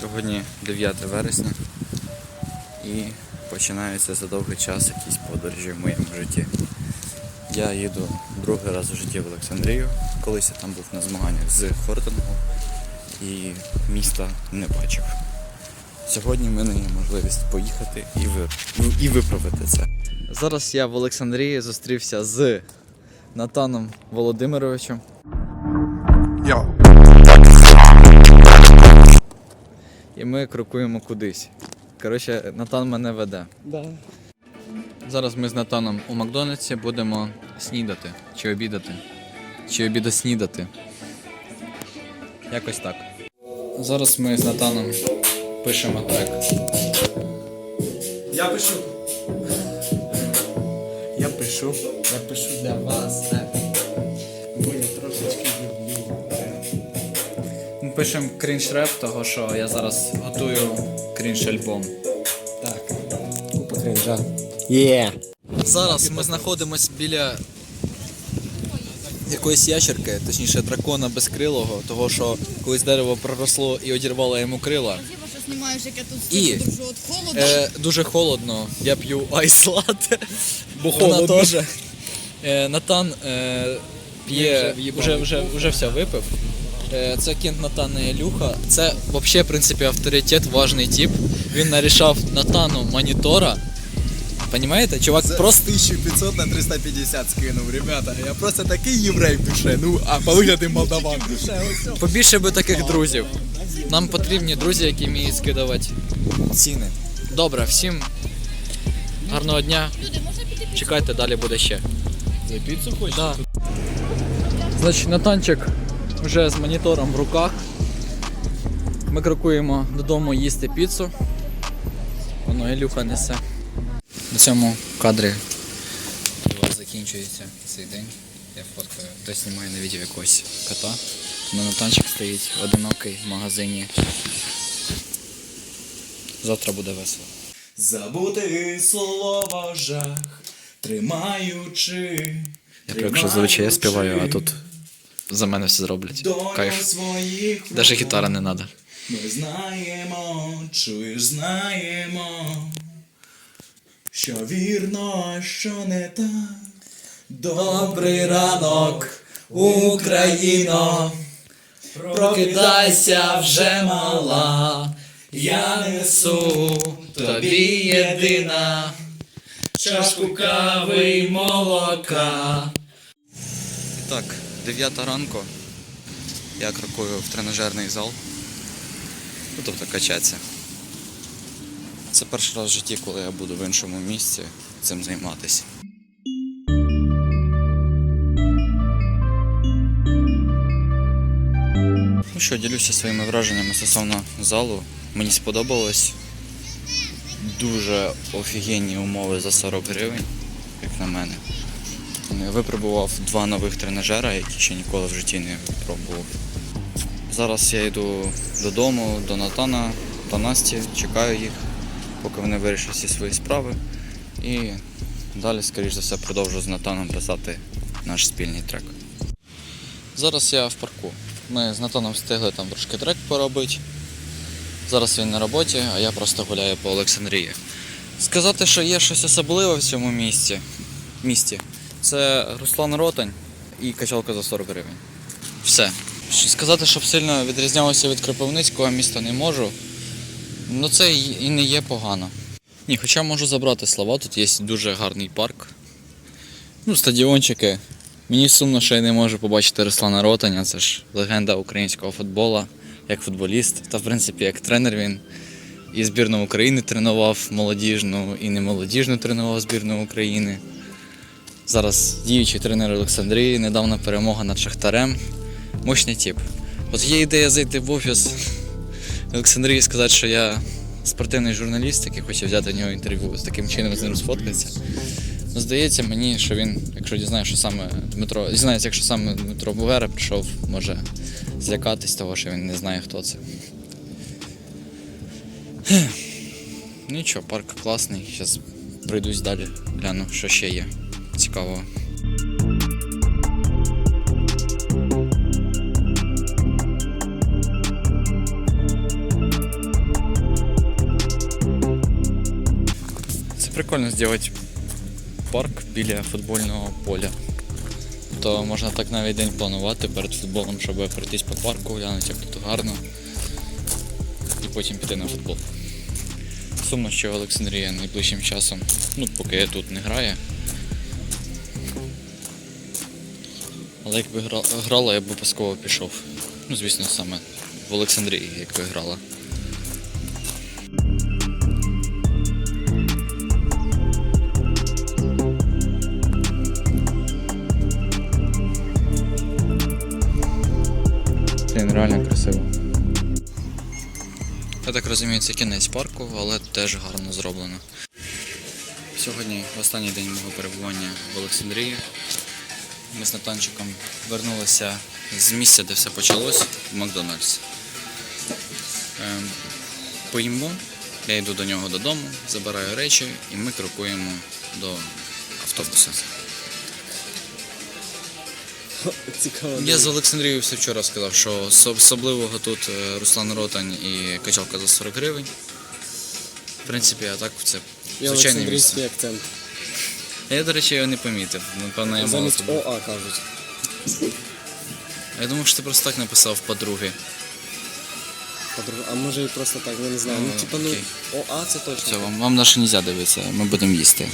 Сьогодні 9 вересня і починаються за довгий час якісь подорожі в моєму житті. Я їду другий раз в житті в Олександрію. Колись я там був на змаганнях з Хортингу і міста не бачив. Сьогодні в мене є можливість поїхати і, ви, і виправити це. Зараз я в Олександрії зустрівся з Натаном Володимировичем. Йо. І ми крокуємо кудись. Коротше, Натан мене веде. Да. Зараз ми з Натаном у Макдональдсі будемо снідати. Чи обідати. Чи обіда снідати. Якось так. Зараз ми з Натаном пишемо трек. Я пишу. Я пишу. Я пишу для вас. Так. Пишемо крінж реп, того що я зараз готую крінж альбом. Так. Купа кринжа. Є. Зараз ми знаходимося біля якоїсь ящерки, точніше дракона безкрилого, того що колись дерево проросло і одірвало йому крила. Знімаєш, як я тут І, стою, дружу від холоду. Е, дуже холодно, я п'ю айс-латте. Бо Вона холодно. теж. Е, Натан е, п'є, вже, вже, вже все випив. Е, це кент Натана Ілюха. Це взагалі, в принципі, авторитет, важний тип. Він нарішав Натану монітора. Понимаєте? Чувак просто 1500 на 350 скинув, ребята. Я просто такий єврей в душе, ну, а по вигляду молдаван. побільше би таких друзів. Нам потрібні друзі, які вміють скидувати ціни. Добре, всім гарного дня. Чекайте, далі буде ще. За піцу хочеш? Да. Значить, Натанчик вже з монітором в руках. Ми крокуємо додому їсти піцу. Воно Ілюха несе. На цьому кадрі у вас закінчується цей день. Я фоткаю, хтось знімає на відео якогось кота. Ну, Натанчик стоїть одинокий в магазині. Завтра буде весело. Забути слово жах, тримаючи. Я привик, що зазвичай я співаю, а тут за мене все зроблять. Кайф. Даже гітара не треба. Ми знаємо, чуєш, знаємо, що вірно, а що не так. Добрий ранок, Україно, прокидайся вже мала, я несу тобі єдина, чашку кави й молока. І так, 9 ранку. Я крокую в тренажерний зал. Ну, тобто качатися. Це перший раз в житті, коли я буду в іншому місці цим займатися. Ну що, ділюся своїми враженнями стосовно залу. Мені сподобалось. Дуже офігенні умови за 40 гривень, як на мене. Е, Випробував два нових тренажера, які ще ніколи в житті не пробував. Зараз я йду додому, до Натана, до Насті, чекаю їх, поки вони вирішать всі свої справи. І далі, скоріш за все, продовжу з Натаном писати наш спільний трек. Зараз я в парку. Ми з Натаном встигли там трошки трек поробити. Зараз він на роботі, а я просто гуляю по Олександрії. Сказати, що є щось особливе в цьому місці, місті, це Руслан Ротань і качалка за 40 гривень. Все. Сказати, щоб сильно відрізнялося від Кропивницького міста не можу. Ну це і не є погано. Ні, хоча можу забрати слова, тут є дуже гарний парк. Ну, стадіончики. Мені сумно, що я не можу побачити Руслана Ротаня, це ж легенда українського футбола, як футболіст, та в принципі як тренер він і збірну України тренував молодіжну, і не молодіжну тренував збірну України. Зараз діючий тренер Олександрії, недавна перемога над Шахтарем. Мощний тип. От є ідея зайти в офіс Олександрії і сказати, що я спортивний журналіст, який хоче взяти в нього інтерв'ю, з таким чином з ним сфоткатися. Ну, Здається мені, що він, якщо дізнає, що саме Дмитро, дізнається, якщо саме Дмитро Бугера прийшов, може злякатись того, що він не знає, хто це. Нічого, парк класний. Зараз пройдусь далі, гляну, що ще є Цікаво. Це прикольно зробити парк біля футбольного поля. То можна так навіть день планувати перед футболом, щоб пройтись по парку, глянути, як тут гарно і потім піти на футбол. Сумно, що Олександрія найближчим часом, ну поки я тут не грає. Але якби гра- грала, я б обов'язково пішов. Ну, звісно, саме в Олександрії, якби грала. Блін, реально красиво. Я так розумію, це кінець парку, але теж гарно зроблено. Сьогодні останній день мого перебування в Олександрії. Ми з Натанчиком вернулися з місця, де все почалось, в Макдональдс. Ем, поїмо, я йду до нього додому, забираю речі і ми крокуємо до автобуса. Цікаво. Я з Олександрією все вчора сказав, що особливого тут е, Руслан Ротань і качалка за 40 гривень. В принципі, а так це звичайне місце. Акцент. Я, до речі, його не помітив. Напевно, я мало Замість тут. ОА кажуть. Я думав, що ти просто так написав подруги. Подруга- А може і просто так, я не знаю. Ну, Ну, типа, ну, окей. ОА це точно. Все, вам, вам наше не можна дивитися, ми будемо їсти.